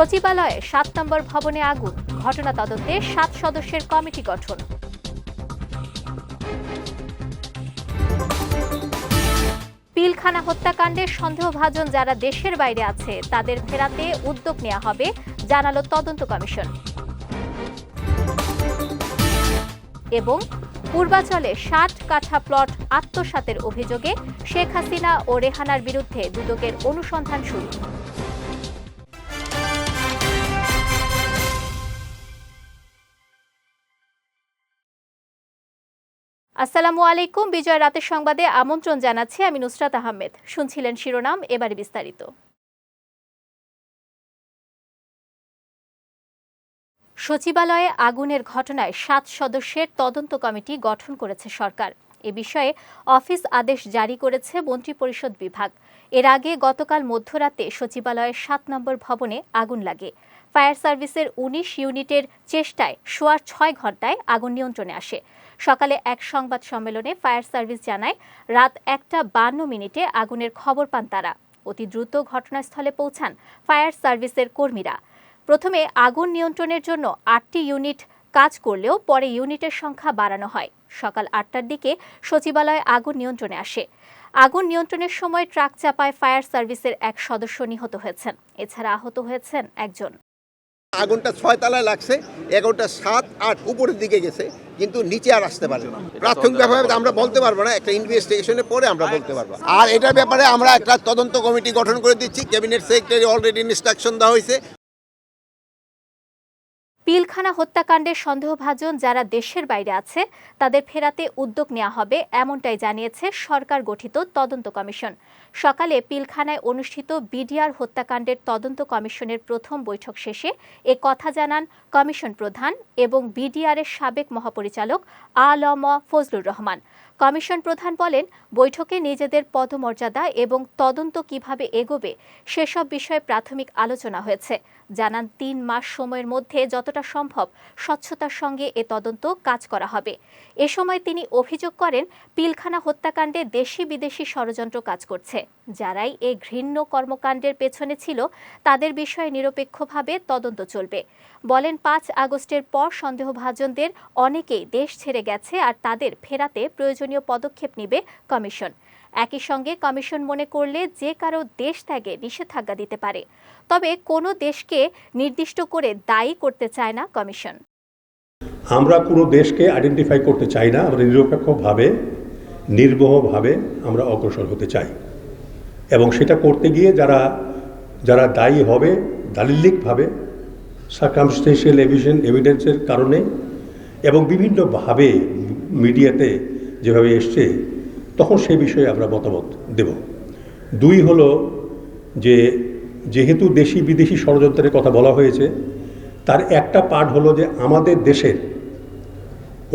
সচিবালয়ে সাত নম্বর ভবনে আগুন। ঘটনা তদন্তে সাত সদস্যের কমিটি গঠন। পিলখানা হত্যাকাণ্ডের সন্দেহভাজন যারা দেশের বাইরে আছে, তাদের ফেরাতে উদ্যোগ নেওয়া হবে, জানালো তদন্ত কমিশন। এবং পূর্বাচলে ষাট কাঠা প্লট আত্মসাতের অভিযোগে শেখ হাসিনা ও রেহানার বিরুদ্ধে দুদকের অনুসন্ধান শুরু। আসসালামু আলাইকুম। বিজয় রাতের সংবাদে আমন্ত্রণ জানাচ্ছি আমি নুসরাত আহমেদ। শুনছিলেন শিরোনাম, এবারে বিস্তারিত। সচিবালয়ে আগুনের ঘটনায় সাত সদস্যের তদন্ত কমিটি গঠন করেছে সরকার। এ বিষয়ে অফিস আদেশ জারি করেছে মন্ত্রিপরিষদ বিভাগ। এর আগে গতকাল মধ্যরাতে সচিবালয়ের সাত নম্বর ভবনে আগুন লাগে। ফায়ার সার্ভিসের উনিশ ইউনিটের চেষ্টায় সোয়ার ছয় ঘন্টায় আগুন নিয়ন্ত্রণে আসে। সকালে এক সংবাদ সম্মেলনে ফায়ার সার্ভিস জানায়, রাত একটা বান্ন মিনিটে আগুনের খবর পান তারা। অতি দ্রুত ঘটনাস্থলে পৌঁছান ফায়ার সার্ভিসের কর্মীরা। প্রথমে আগুন নিয়ন্ত্রণের জন্য আটটি ইউনিট কাজ করলেও পরে ইউনিটের সংখ্যা বাড়ানো হয়। সকাল আটটার দিকে সচিবালয়ে আগুন নিয়ন্ত্রণে আসে। আগুন নিয়ন্ত্রণের সময় ট্রাক চাপায় ফায়ার সার্ভিসের এক সদস্য নিহত হয়েছেন। এছাড়া আহত হয়েছেন একজন। আগুনটা ছয় তলায় লাগছে এগারোটা সাত আট উপরের দিকে গেছে কিন্তু নিচে আর আসতে পারে না। প্রাথমিকভাবে আমরা বলতে পারব না একটা ইনভেস্টিগেশনের পরে আমরা বলতে পারব। আর এটার ব্যাপারে আমরা একটা তদন্ত কমিটি গঠন করে দিচ্ছি ক্যাবিনেট সেক্রেটারি অলরেডি ইনস্ট্রাকশন দেওয়া হয়েছে। পিলখানা হত্যাকাণ্ডের সন্দেহভাজন যারা দেশের বাইরে আছে, তাদের ফেরাতে উদ্যোগ নেওয়া হবে, এমনটাই জানিয়েছে সরকার গঠিত তদন্ত কমিশন। সকালে পিলখানায় অনুষ্ঠিত বিডিআর হত্যাকাণ্ডের তদন্ত কমিশনের প্রথম বৈঠক শেষে এ কথা জানান কমিশন প্রধান এবং বিডিআরের সাবেক মহাপরিচালক আলম ফজলুর রহমান। কমিশন প্রধান বলেন, বৈঠকে নিজেদের পদমর্যাদা এবং তদন্ত কীভাবে এগোবে, সেসব বিষয়ে প্রাথমিক আলোচনা হয়েছে। জানান, তিন মাস সময়ের মধ্যে যতটা সম্ভব স্বচ্ছতার সঙ্গে এ তদন্ত কাজ করা হবে। এ সময় তিনি অভিযোগ করেন, পিলখানা হত্যাকাণ্ডে দেশি বিদেশি ষড়যন্ত্র কাজ করছে। যারাই এই ঘৃণ্য কর্মকাণ্ডের পেছনে ছিল, তাদের বিষয়ে নিরপেক্ষভাবে তদন্ত চলবে। বলেন, পাঁচ আগস্টের পর সন্দেহভাজনদের অনেকেই দেশ ছেড়ে গেছে আর তাদের ফেরাতে প্রয়োজনীয় পদক্ষেপ নেবে কমিশন। একই সঙ্গে কমিশন মনে করলে যে কারও দেশ ত্যাগে নিষেধাজ্ঞা দিতে পারে। তবে কোনো দেশকে নির্দিষ্ট করে দায়ী করতে চায় না কমিশন। আমরা কোনো দেশকে আইডেন্টিফাই করতে চাই না, আমরা নিরপেক্ষভাবে, নির্বহভাবে আমরা অগ্রসর হতে চাই। এবং সেটা করতে গিয়ে যারা যারা দায়ী হবে, দালিলিকভাবে সার্কামস্টেন্সিয়াল এভিশন এভিডেন্সের কারণে এবং বিভিন্নভাবে মিডিয়াতে যেভাবে এসছে তখন সে বিষয়ে আমরা মতামত দেব। দুই হলো যে, যেহেতু দেশি বিদেশি ষড়যন্ত্রের কথা বলা হয়েছে, তার একটা পার্ট হলো যে, আমাদের দেশের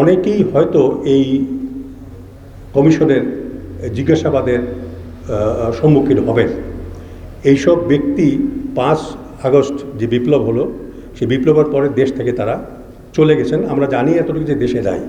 অনেকেই হয়তো এই কমিশনের জিজ্ঞাসাবাদের সম্মুখীন হবেন। এইসব ব্যক্তি পাঁচ আগস্ট যে বিপ্লব হলো, সেই বিপ্লবের পরে দেশ থেকে তারা চলে গেছেন। আমরা জানি এতটুকু যে দেশে যাই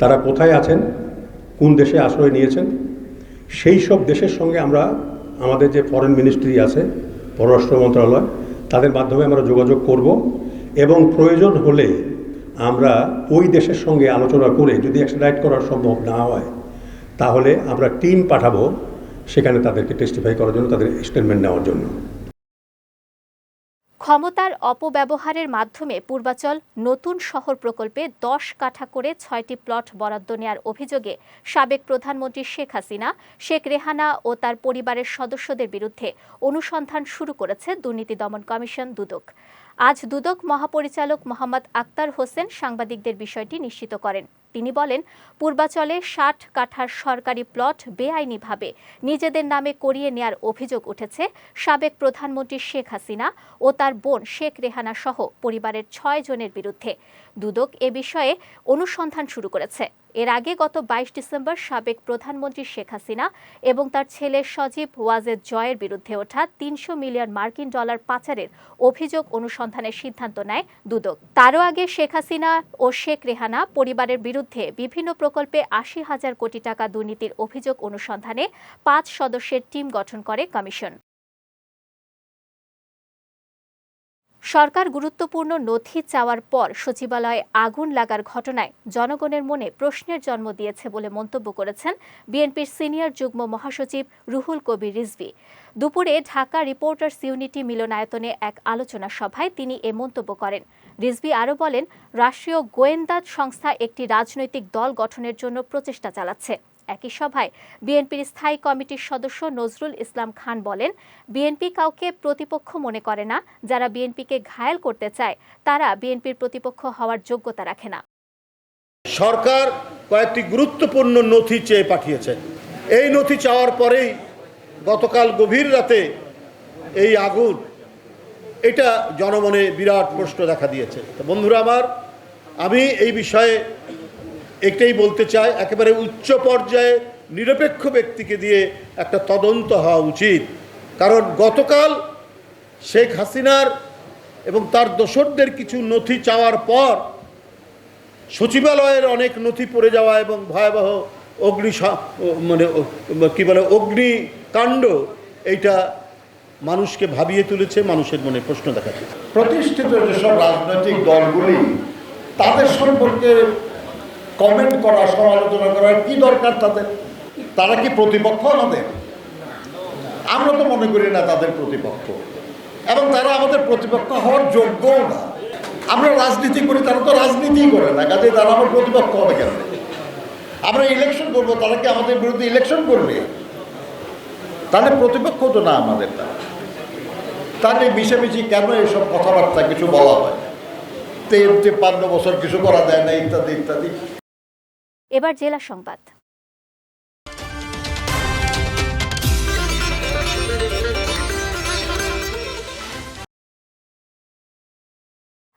তারা কোথায় আছেন? কোন দেশে আশ্রয় নিয়েছেন? সেই সব দেশের সঙ্গে আমরা, আমাদের যে ফরেন মিনিস্ট্রি আছে, পররাষ্ট্র মন্ত্রণালয়, তাদের মাধ্যমে আমরা যোগাযোগ করব এবং প্রয়োজন হলে আমরা ওই দেশের সঙ্গে আলোচনা করে যদি এক্সট্রাডাইট করা সম্ভব না হয়, তাহলে আমরা টিম পাঠাবো সেখানে তাদেরকে টেস্টিফাই করার জন্য, তাদের স্টেটমেন্ট নেওয়ার জন্য। ক্ষমতার অপব্যবহারের মাধ্যমে পূর্বাচল নতুন শহর প্রকল্পে দশ কাঠা করে ছয়টি প্লট বরাদ্দ নেওয়ার অভিযোগে সাবেক প্রধানমন্ত্রী শেখ হাসিনা, শেখ রেহানা ও তার পরিবারের সদস্যদের বিরুদ্ধে অনুসন্ধান শুরু করেছে দুর্নীতি দমন কমিশন দুদক। আজ দুদক মহাপরিচালক মোহাম্মদ আক্তার হোসেন সাংবাদিকদের বিষয়টি নিশ্চিত করেন। তিনি বলেন, পূর্বাচলে ষাট কাঠার সরকারি প্লট বেআইনিভাবে নিজেদের নামে করিয়ে নেয়ার অভিযোগ উঠেছে সাবেক প্রধানমন্ত্রী শেখ হাসিনা ও তার বোন শেখ রেহানা সহ পরিবারের ছয় জনের বিরুদ্ধে। দুদক এ বিষয়ে অনুসন্ধান শুরু করেছে। এর আগে গত বাইশ ডিসেম্বর সাবেক প্রধানমন্ত্রী শেখ হাসিনা এবং তার ছেলে সজীব ওয়াজেদ জয়ের বিরুদ্ধে ওঠা তিনশো মিলিয়ন মার্কিন ডলার পাচারের অভিযোগ অনুসন্ধানের সিদ্ধান্ত নেয় দুদক। তারও আগে শেখ হাসিনা ও শেখ রেহানা পরিবারের বিরুদ্ধে বিভিন্ন প্রকল্পে আশি হাজার কোটি টাকা দুর্নীতির অভিযোগ অনুসন্ধানে পাঁচ সদস্যের টিম গঠন করে কমিশন। সরকার গুরুত্বপূর্ণ নথি চাওয়ার পর সচিবালয়ে আগুন লাগার ঘটনায় জনগণের মনে প্রশ্নের জন্ম দিয়েছে বলে মন্তব্য করেছেন বিএনপির সিনিয়র যুগ্ম মহাসচিব রুহুল কবির রিজভী। দুপুরে ঢাকা রিপোর্টার্স ইউনিটি মিলনায়তনে এক আলোচনা সভায় তিনি এ মন্তব্য করেন। রিজভী আরও বলেন, রাষ্ট্রীয় গোয়েন্দা সংস্থা একটি রাজনৈতিক দল গঠনের জন্য প্রচেষ্টা চালাচ্ছে। একই সভায় বিএনপির স্থায়ী কমিটির সদস্য নজরুল ইসলাম খান বলেন, বিএনপি কাউকে প্রতিপক্ষ মনে করে না। যারা বিএনপিকে ঘায়েল করতে চায়, তারা বিএনপির প্রতিপক্ষ হওয়ার যোগ্যতা রাখে না। সরকার কয়েকটি গুরুত্বপূর্ণ নথি চেয়ে পাঠিয়েছে। এই নথি চাওয়ার পরেই গতকাল গভীর রাতে এই আগুন, এটা জনমনে বিরাট প্রশ্ন দেখা দিয়েছে। বন্ধুরা আমার, আমি এই বিষয়ে একটাই বলতে চাই, একেবারে উচ্চ পর্যায়ে নিরপেক্ষ ব্যক্তিকে দিয়ে একটা তদন্ত হওয়া উচিত। কারণ গতকাল শেখ হাসিনার এবং তার দোসরদের কিছু নথি চাওয়ার পর সচিবালয়ের অনেক নথি পড়ে যাওয়া এবং ভয়াবহ অগ্নি মানে কি বলে, অগ্নিকাণ্ড এইটা মানুষকে ভাবিয়ে তুলেছে, মানুষের মনে প্রশ্ন দেখাচ্ছে। প্রতিষ্ঠিত যেসব রাজনৈতিক দলগুলি, তাদের সম্পর্কে কমেন্ট করা, সমালোচনা করার কি দরকার তাদের? তারা কি প্রতিপক্ষ আমাদের? আমরা তো মনে করি না তাদের প্রতিপক্ষ। এবং তারা আমাদের প্রতিপক্ষ হওয়ার যোগ্যও না। আমরা রাজনীতি করি, তারা তো রাজনীতিই করে না। কাজে তারা আমার প্রতিপক্ষ হবে কেন? আমরা ইলেকশন করব, তারা কি আমাদের বিরুদ্ধে ইলেকশন করবে? তাহলে প্রতিপক্ষ তো না আমাদের তারা তাহলে মিশামিশি কেন এসব কথাবার্তা কিছু বলা হয়? তেল তিপ্পান্ন বছর কিছু করা যায় না, ইত্যাদি ইত্যাদি। এবার জেলা সংবাদ।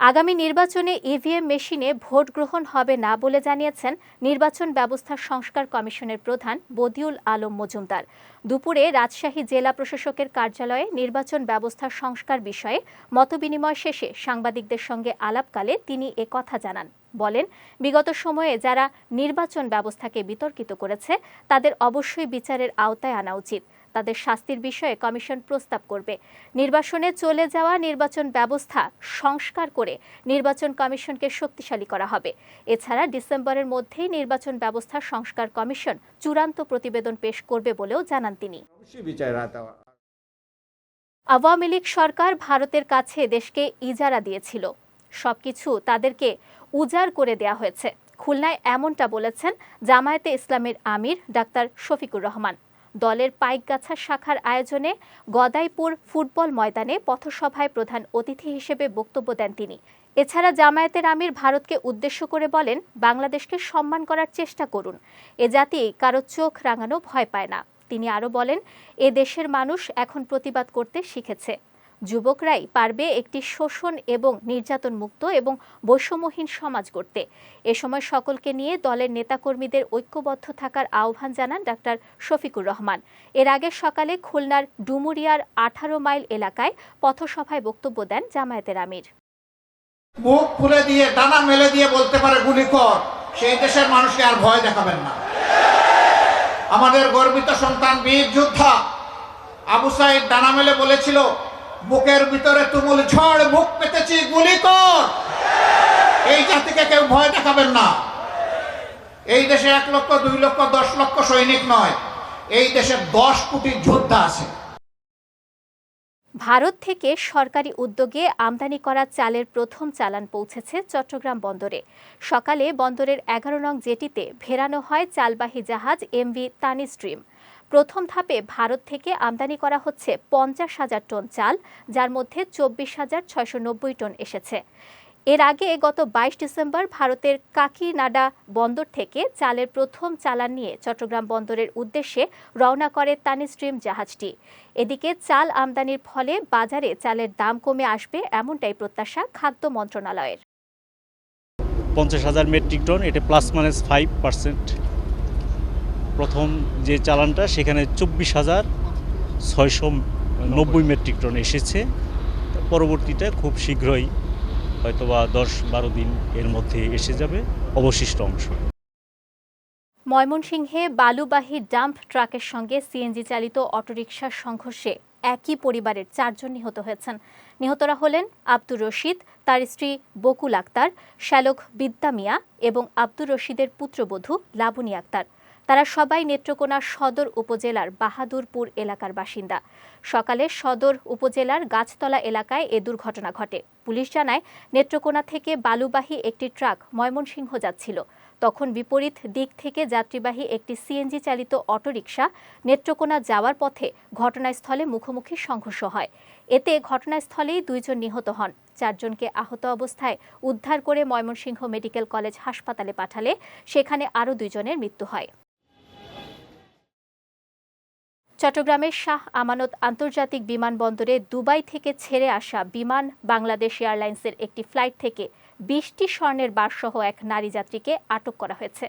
আগামী নির্বাচনে ইভিএম মেশিনে ভোট গ্রহণ হবে না বলে জানিয়েছেন নির্বাচন ব্যবস্থা সংস্কার কমিশনের প্রধান বদিউল আলম মজুমদার। দুপুরে রাজশাহী জেলা প্রশাসকের কার্যালয়ে নির্বাচন ব্যবস্থা সংস্কার বিষয়ে মতবিনিময় শেষে সাংবাদিকদের সঙ্গে আলাপকালে তিনি এ কথা জানান। বলেন, বিগত সময়ে যারা নির্বাচন ব্যবস্থাকে বিতর্কিত করেছে, তাদের অবশ্যই বিচারের আওতায় আনা উচিত। তাদের শাস্তির বিষয়ে কমিশন প্রস্তাব করবে। নির্বাসনে চলে যাওয়া নির্বাচন ব্যবস্থা সংস্কার করে নির্বাচন কমিশনকে শক্তিশালী করা হবে। এছাড়া ডিসেম্বরের মধ্যেই নির্বাচন ব্যবস্থা সংস্কার কমিশন চূড়ান্ত প্রতিবেদন পেশ করবে বলেও জানান তিনি। আওয়ামী লীগ সরকার ভারতের কাছে দেশকে ইজারা দিয়েছিল। সবকিছু তাদেরকে উজাড় করে দেয়া হয়েছে। খুলনায় এমনটা বলেছেন জামায়াতে ইসলামের আমির ডাক্তার শফিকুর রহমান। দলের পাইকগাছা শাখার আয়োজনে গদাইপুর ফুটবল ময়দানে পথসভায় প্রধান অতিথি হিসেবে বক্তব্য দেন তিনি। এছাড়া জামায়াতের আমির ভারতকে উদ্দেশ্য করে বলেন, বাংলাদেশকে সম্মান করার চেষ্টা করুন। এ জাতি কারও চোখ রাঙানো ভয় পায় না। তিনি আরও বলেন, এ দেশের মানুষ এখন প্রতিবাদ করতে শিখেছে। যুবকরাই পারবে একটি শোষণ এবং নির্যাতন মুক্ত এবং বৈষম্যহীন সমাজ গড়তে। এ সময় সকলকে নিয়ে দলের নেতাকর্মীদের ঐক্যবদ্ধ থাকার আহ্বান জানান ডাক্তার শফিকুর রহমান। এর আগে সকালে খুলনার ডুমুরিয়ার আঠারো মাইল এলাকায় পথসভায় বক্তব্য দেন জামায়াতের আমির। মুখ খুলে দিয়ে ডানা মেলে দিয়ে বলতে পারে গুলি কর, সেই দেশের মানুষকে আর ভয় দেখাবেন না। আমাদের গর্বিত সন্তান বীর যোদ্ধা আবু সাইদ ডানা মেলে বলেছিল বুকের ভিতরে তুমুল ঝড়, মুখ পেতেছি গুলি কর। এই জাতিকে কেউ ভয় দেখাবেন না। এই দেশে এক লক্ষ, দুই লক্ষ, দশ লক্ষ সৈনিক নয়। এই দেশে দশ কোটি যোদ্ধা আছে। ভারত থেকে সরকারি উদ্যোগে আমদানি করা চালের প্রথম চালান পৌঁছেছে চট্টগ্রাম বন্দরে। সকালে বন্দরের এগারো নং জেটিতে ভেড়ানো হয় চালবাহী জাহাজ এমভি তানি স্ট্রিম প্রথম ধাপে ভারত থেকে আমদানি করা হচ্ছে পঞ্চাশ হাজার টন চাল, যার মধ্যে চব্বিশ হাজার ছয়শো নব্বই টন এসেছে। এর আগে গত বাইশ ডিসেম্বর ভারতের কাকিনাডা বন্দর থেকে চালের প্রথম চালান নিয়ে চট্টগ্রাম বন্দরের উদ্দেশ্যে রওনা করে তানি স্ট্রিম জাহাজটি। এদিকে চাল আমদানির ফলে বাজারে চালের দাম কমে আসবে এমনটাই প্রত্যাশা খাদ্য মন্ত্রণালয়ের। পঞ্চাশ হাজার মেট্রিক টন, এটা প্লাস মাইনাস ফাইভ পার্সেন্ট প্রথম যে চালানটা, সেখানে চব্বিশ হাজার ছয়শো নব্বই মেট্রিক টন এসেছে। পরবর্তীটা খুব শীঘ্রই হয়তোবা দশ বারো দিন এর মধ্যে এসে যাবে, অবশিষ্ট অংশ। ময়মনসিংহে বালুবাহী ডাম্প ট্রাকের সঙ্গে সিএনজি চালিত অটোরিকশার সংঘর্ষে একই পরিবারের চারজন নিহত হয়েছেন। নিহতরা হলেন আব্দুর রশিদ, তার স্ত্রী বকুল আক্তার, শ্যালক বিদ্যা মিয়া এবং আব্দুর রশিদের পুত্রবধূ লাবণী আক্তার। তারা সবাই নেত্রকোনা সদর উপজেলার বাহাদুরপুর এলাকার বাসিন্দা। সকালে সদর উপজেলার গাছতলা এলাকায় এ দুর্ঘটনা ঘটে। পুলিশ জানায়, নেত্রকোনা থেকে বালুবাহী একটি ট্রাক ময়মনসিংহ যাচ্ছিল। তখন বিপরীত দিক থেকে যাত্রীবাহী একটি সিএনজি চালিত অটোরিকশা নেত্রকোনা যাওয়ার পথে ঘটনাস্থলে মুখোমুখি সংঘর্ষ হয়। এতে ঘটনাস্থলেই দুইজন নিহত হন। চারজনকে আহত অবস্থায় উদ্ধার করে ময়মনসিংহ মেডিকেল কলেজ হাসপাতালে পাঠালে, সেখানে আরও দুইজনের মৃত্যু হয়। চট্টগ্রামের শাহ আমানত আন্তর্জাতিক বিমানবন্দরে দুবাই থেকে ছেড়ে আসা বিমান বাংলাদেশ এয়ারলাইন্সের একটি ফ্লাইট থেকে বিশটি স্বর্ণের বারসহ এক নারী যাত্রীকে আটক করা হয়েছে।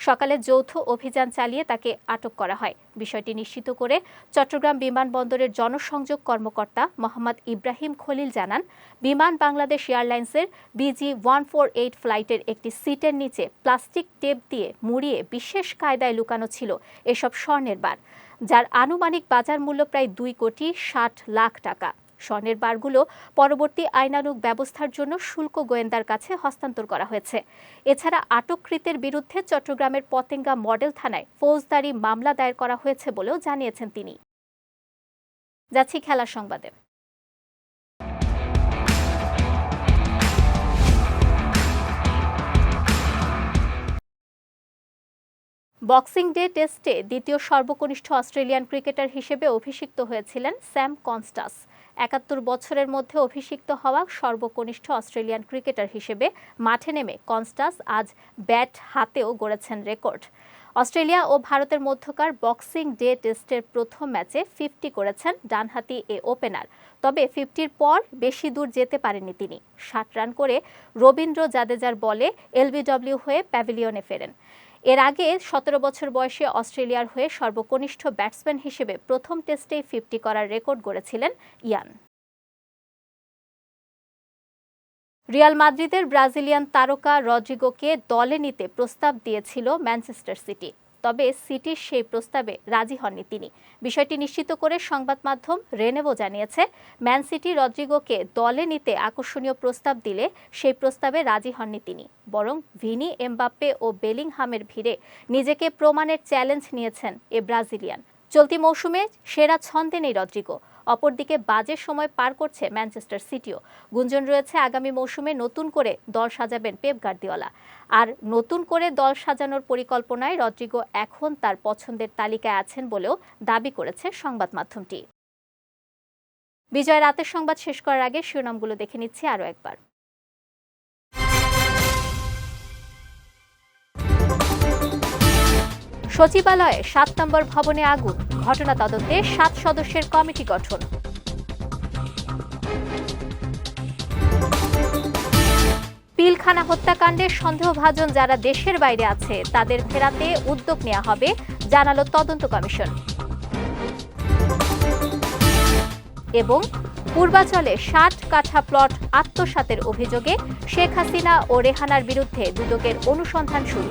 সকালে যৌথ অভিযান চালিয়ে তাকে আটক করা হয়। বিষয়টি নিশ্চিত করে চট্টগ্রাম বিমানবন্দরের জনসংযোগ কর্মকর্তা মোহাম্মদ ইব্রাহিম খলিল জানান, বিমান বাংলাদেশ এয়ারলাইন্সের বিজি ওয়ান ফোর এইট ফ্লাইটের একটি সিটের নিচে প্লাস্টিক টেপ দিয়ে মুড়িয়ে বিশেষ কায়দায় লুকানো ছিল এসব স্বর্ণের বার। যার আনুমানিক বাজার মূল্য প্রায় দুই কোটি ষাট লাখ টাকা। স্বর্ণের বারগুলো পরবর্তী আইনানুগ ব্যবস্থার জন্য শুল্ক গোয়েন্দার কাছে হস্তান্তর করা হয়েছে। এছাড়া আটককৃতের বিরুদ্ধে চট্টগ্রামের পতেঙ্গা মডেল থানায় ফৌজদারি মামলা দায়ের করা হয়েছে বলেও জানিয়েছেন তিনি। যাচ্ছি খেলার সংবাদে। বক্সিং ডে টেস্টে দ্বিতীয় সর্বকনিষ্ঠ অস্ট্রেলিয়ান ক্রিকেটার হিসেবে অভিষিক্ত হয়েছিলেন স্যাম কনস্টাস। একাত্তর বছরের মধ্যে অভিষিক্ত হওয়া সর্বকনিষ্ঠ অস্ট্রেলিয়ান ক্রিকেটার হিসেবে মাঠে নেমে কনস্টাস আজ ব্যাট হাতেও গড়েছেন রেকর্ড। অস্ট্রেলিয়া ও ভারতের মধ্যকার বক্সিং ডে টেস্টের প্রথম ম্যাচে ফিফটি করেছেন ডানহাতি এ ওপেনার। তবে ফিফটির পর বেশি দূর যেতে পারেননি তিনি। ষাট রান করে রবীন্দ্র জাদেজার বলে এলবিডব্লিউ হয়ে প্যাভিলিয়নে ফেরেন। এর আগে সতেরো বছর বয়সে অস্ট্রেলিয়ার হয়ে সর্বকনিষ্ঠ ব্যাটসম্যান হিসেবে প্রথম টেস্টেই ফিফটি করার রেকর্ড গড়েছিলেন ইয়ান। রিয়াল মাদ্রিদের ব্রাজিলিয়ান তারকা রজিগোকে দলে নিতে প্রস্তাব দিয়েছিল ম্যানচেস্টার সিটি। তবে সিটির সেই প্রস্তাবে রাজি হননি তিনি। বিষয়টি নিশ্চিত করে সংবাদ মাধ্যম রেনেভো জানিয়েছে, ম্যান সিটি রদ্রিগোকে দলে নিতে আকর্ষণীয় প্রস্তাব দিলে সেই প্রস্তাবে রাজি হননি তিনি। বরং ভিনি, এমবাপ্পে ও বেলিংহামের ভিড়ে নিজেকে প্রমাণের চ্যালেঞ্জ নিয়েছেন এ ব্রাজিলিয়ান। চলতি মৌসুমে সেরা ছন্দে নেই রদ্রিগো। অপরদিকে বাজে সময় পার করছে ম্যানচেস্টার সিটিও। গুঞ্জন রয়েছে আগামী মৌসুমে নতুন করে দল সাজাবেন পেপ গার্দিওলা। আর নতুন করে দল সাজানোর পরিকল্পনায় রদ্রিগো এখন তার পছন্দের তালিকায় আছেন বলেও দাবি করেছে সংবাদ মাধ্যমটি। বিজয় রাতের সংবাদ শেষ করার আগে শিরোনামগুলো দেখে নিচ্ছি আরও একবার। সচিবালয়ে সাত নম্বর ভবনে আগুন, ঘটনা তদন্তে সাত সদস্যের কমিটি গঠন। পিলখানা হত্যাকাণ্ডের সন্দেহভাজন যারা দেশের বাইরে আছে, তাদের ফেরাতে উদ্যোগ নেওয়া হবে, জানালো তদন্ত কমিশন। এবং পূর্বাচলে ষাট কাঠা প্লট আত্মসাতের অভিযোগে শেখ হাসিনা ও রেহানার বিরুদ্ধে দুদকের অনুসন্ধান শুরু।